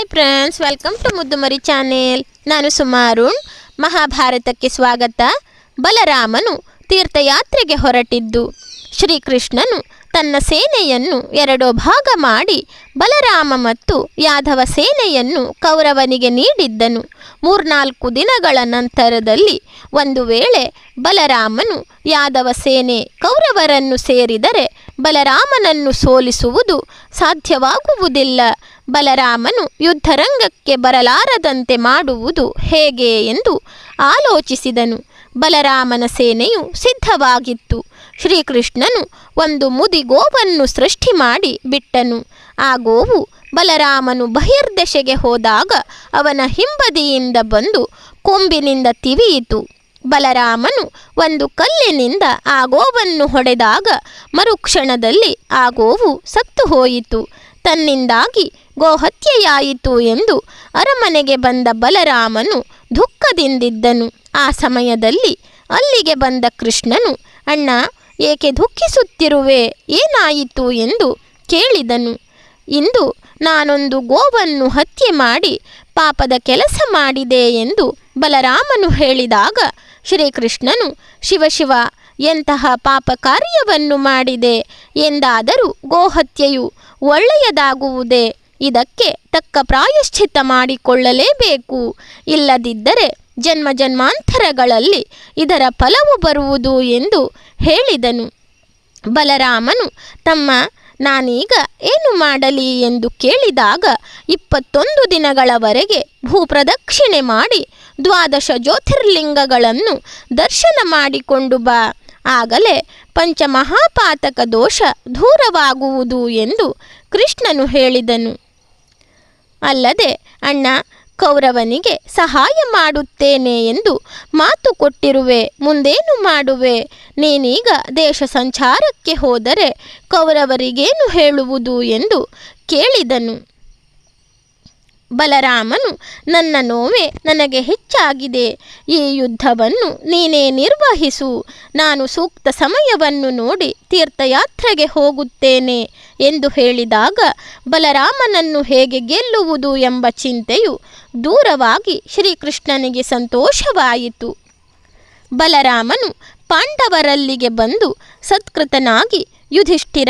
Hi friends welcome to Muddumari channel ನಾನು ಸುಮಾರುಣ್ ಮಹಾಭಾರತಕ್ಕೆ ಸ್ವಾಗತ ಬಲರಾಮನು ತೀರ್ಥಯಾತ್ರೆಗೆ ಹೊರಟಿದ್ದು ಶ್ರೀಕೃಷ್ಣನು ತನ್ನ ಸೇನೆಯನ್ನು ಎರಡು ಭಾಗ ಮಾಡಿ ಬಲರಾಮ ಮತ್ತು ಯಾದವ ಸೇನೆಯನ್ನು ಕೌರವನಿಗೆ ನೀಡಿದ್ದನು. ಮೂರ್ನಾಲ್ಕು ದಿನಗಳ ನಂತರದಲ್ಲಿ ಒಂದು ವೇಳೆ ಬಲರಾಮನು ಯಾದವ ಸೇನೆ ಕೌರವರನ್ನು ಸೇರಿದರೆ ಬಲರಾಮನನ್ನು ಸೋಲಿಸುವುದು ಸಾಧ್ಯವಾಗುವುದಿಲ್ಲ. ಬಲರಾಮನು ಯುದ್ಧರಂಗಕ್ಕೆ ಬರಲಾರದಂತೆ ಮಾಡುವುದು ಹೇಗೆ ಎಂದು ಆಲೋಚಿಸಿದನು. ಬಲರಾಮನ ಸೇನೆಯು ಸಿದ್ಧವಾಗಿತ್ತು. ಶ್ರೀಕೃಷ್ಣನು ಒಂದು ಮುದಿ ಗೋವನ್ನು ಸೃಷ್ಟಿ ಮಾಡಿ ಬಿಟ್ಟನು. ಆ ಗೋವು ಬಲರಾಮನು ಬಹಿರ್ದೆಶೆಗೆ ಹೋದಾಗ ಅವನ ಹಿಂಬದಿಯಿಂದ ಬಂದು ಕೊಂಬಿನಿಂದ ತಿವಿಯಿತು. ಬಲರಾಮನು ಒಂದು ಕಲ್ಲಿನಿಂದ ಆ ಗೋವನ್ನು ಹೊಡೆದಾಗ ಮರುಕ್ಷಣದಲ್ಲಿ ಆ ಗೋವು ಸತ್ತು ಹೋಯಿತು. ತನ್ನಿಂದಾಗಿ ಗೋಹತ್ಯೆಯಾಯಿತು ಎಂದು ಅರಮನೆಗೆ ಬಂದ ಬಲರಾಮನು ದುಃಖದಿಂದಿದ್ದನು. ಆ ಸಮಯದಲ್ಲಿ ಅಲ್ಲಿಗೆ ಬಂದ ಕೃಷ್ಣನು, ಅಣ್ಣ, ಏಕೆ ದುಃಖಿಸುತ್ತಿರುವೆ? ಏನಾಯಿತು? ಎಂದು ಕೇಳಿದನು. ಇಂದು ನಾನೊಂದು ಗೋವನ್ನು ಹತ್ಯೆ ಮಾಡಿ ಪಾಪದ ಕೆಲಸ ಮಾಡಿದೆ ಎಂದು ಬಲರಾಮನು ಹೇಳಿದಾಗ ಶ್ರೀಕೃಷ್ಣನು ಶಿವಶಿವ ಎಂತಹ ಪಾಪ ಕಾರ್ಯವನ್ನು ಮಾಡಿದೆ? ಎಂದಾದರೂ ಗೋಹತ್ಯೆಯು ಒಳ್ಳೆಯದಾಗುವುದೇ? ಇದಕ್ಕೆ ತಕ್ಕ ಪ್ರಾಯಶ್ಚಿತ್ತ ಮಾಡಿಕೊಳ್ಳಲೇಬೇಕು. ಇಲ್ಲದಿದ್ದರೆ ಜನ್ಮ ಜನ್ಮಾಂತರಗಳಲ್ಲಿ ಇದರ ಫಲವು ಬರುವುದು ಎಂದು ಹೇಳಿದನು. ಬಲರಾಮನು, ತಮ್ಮ ನಾನೀಗ ಏನು ಮಾಡಲಿ ಎಂದು ಕೇಳಿದಾಗ ಇಪ್ಪತ್ತೊಂದು ದಿನಗಳವರೆಗೆ ಭೂಪ್ರದಕ್ಷಿಣೆ ಮಾಡಿ ದ್ವಾದಶ ಜ್ಯೋತಿರ್ಲಿಂಗಗಳನ್ನು ದರ್ಶನ ಮಾಡಿಕೊಂಡು ಬಾ. ಆಗಲೇ ಪಂಚಮಹಾಪಾತಕ ದೋಷ ದೂರವಾಗುವುದು ಎಂದು ಕೃಷ್ಣನು ಹೇಳಿದನು. ಅಲ್ಲದೆ ಅಣ್ಣ, ಕೌರವನಿಗೆ ಸಹಾಯ ಮಾಡುತ್ತೇನೆ ಎಂದು ಮಾತು ಕೊಟ್ಟಿರುವೆ, ಮುಂದೇನು ಮಾಡುವೆ? ನೀನೀಗ ದೇಶ ಸಂಚಾರಕ್ಕೆ ಹೋದರೆ ಕೌರವರಿಗೇನು ಹೇಳುವುದು ಎಂದು ಕೇಳಿದನು. ಬಲರಾಮನು, ನನ್ನ ನೋವೆ ನನಗೆ ಹೆಚ್ಚಾಗಿದೆ. ಈ ಯುದ್ಧವನ್ನು ನೀನೇ ನಿರ್ವಹಿಸು. ನಾನು ಸೂಕ್ತ ಸಮಯವನ್ನು ನೋಡಿ ತೀರ್ಥಯಾತ್ರೆಗೆ ಹೋಗುತ್ತೇನೆ. ಎಂದು ಹೇಳಿದಾಗ ಬಲರಾಮನನ್ನು ಹೇಗೆ ಗೆಲ್ಲುವುದು ಎಂಬ ಚಿಂತೆಯು ದೂರವಾಗಿ ಶ್ರೀಕೃಷ್ಣನಿಗೆ ಸಂತೋಷವಾಯಿತು. ಬಲರಾಮನು ಪಾಂಡವರಲ್ಲಿಗೆ ಬಂದು ಸತ್ಕೃತನಾಗಿ, ಯುಧಿಷ್ಠಿರ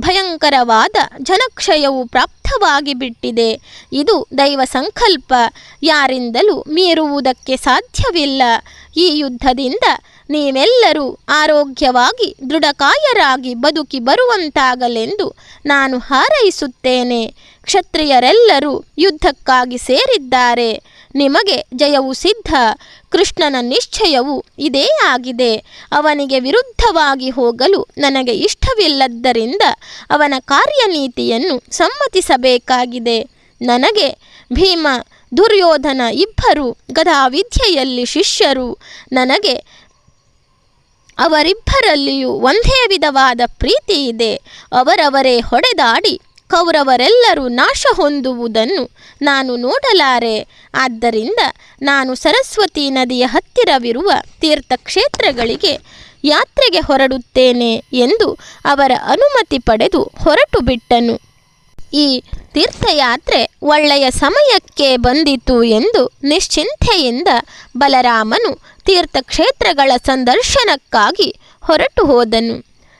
ಭಯಂಕರವಾದ ಜನಕ್ಷಯವು ಪ್ರಾಪ್ತವಾಗಿ ಬಿಟ್ಟಿದೆ ಇದು ದೈವ ಸಂಕಲ್ಪ. ಯಾರಿಂದಲೂ ಮೀರುವುದಕ್ಕೆ ಸಾಧ್ಯವಿಲ್ಲ. ಈ ಯುದ್ಧದಿಂದ ನೀವೆಲ್ಲರೂ ಆರೋಗ್ಯವಾಗಿ ದೃಢಕಾಯರಾಗಿ ಬದುಕಿ ಬರುವಂತಾಗಲೆಂದು ನಾನು ಹಾರೈಸುತ್ತೇನೆ. ಕ್ಷತ್ರಿಯರೆಲ್ಲರೂ ಯುದ್ಧಕ್ಕಾಗಿ ಸೇರಿದ್ದಾರೆ. ನಿಮಗೆ ಜಯವು ಸಿದ್ಧ. ಕೃಷ್ಣನ ನಿಶ್ಚಯವು ಇದೇ ಆಗಿದೆ. ಅವನಿಗೆ ವಿರುದ್ಧವಾಗಿ ಹೋಗಲು ನನಗೆ ಇಷ್ಟವಿಲ್ಲದ್ದರಿಂದ ಅವನ ಕಾರ್ಯನೀತಿಯನ್ನು ಸಮ್ಮತಿಸಬೇಕಾಗಿದೆ. ನನಗೆ ಭೀಮ, ದುರ್ಯೋಧನ ಇಬ್ಬರು ಗದಾವಿದ್ಯೆಯಲ್ಲಿ ಶಿಷ್ಯರು. ನನಗೆ ಅವರಿಬ್ಬರಲ್ಲಿಯೂ ಒಂದೇ ವಿಧವಾದ ಪ್ರೀತಿ ಇದೆ. ಅವರವರೇ ಹೊಡೆದಾಡಿ ಕೌರವರೆಲ್ಲರೂ ನಾಶ ಹೊಂದುವುದನ್ನು ನಾನು ನೋಡಲಾರೆ. ಆದ್ದರಿಂದ ನಾನು ಸರಸ್ವತಿ ನದಿಯ ಹತ್ತಿರವಿರುವ ತೀರ್ಥಕ್ಷೇತ್ರಗಳಿಗೆ ಯಾತ್ರೆಗೆ ಹೊರಡುತ್ತೇನೆ ಎಂದು ಅವರ ಅನುಮತಿ ಪಡೆದು ಹೊರಟು ಬಿಟ್ಟನು ಈ ತೀರ್ಥಯಾತ್ರೆ ಒಳ್ಳೆಯ ಸಮಯಕ್ಕೆ ಬಂದಿತು ಎಂದು ನಿಶ್ಚಿಂತೆಯಿಂದ ಬಲರಾಮನು ತೀರ್ಥಕ್ಷೇತ್ರಗಳ ಸಂದರ್ಶನಕ್ಕಾಗಿ ಹೊರಟು ಹೋದನು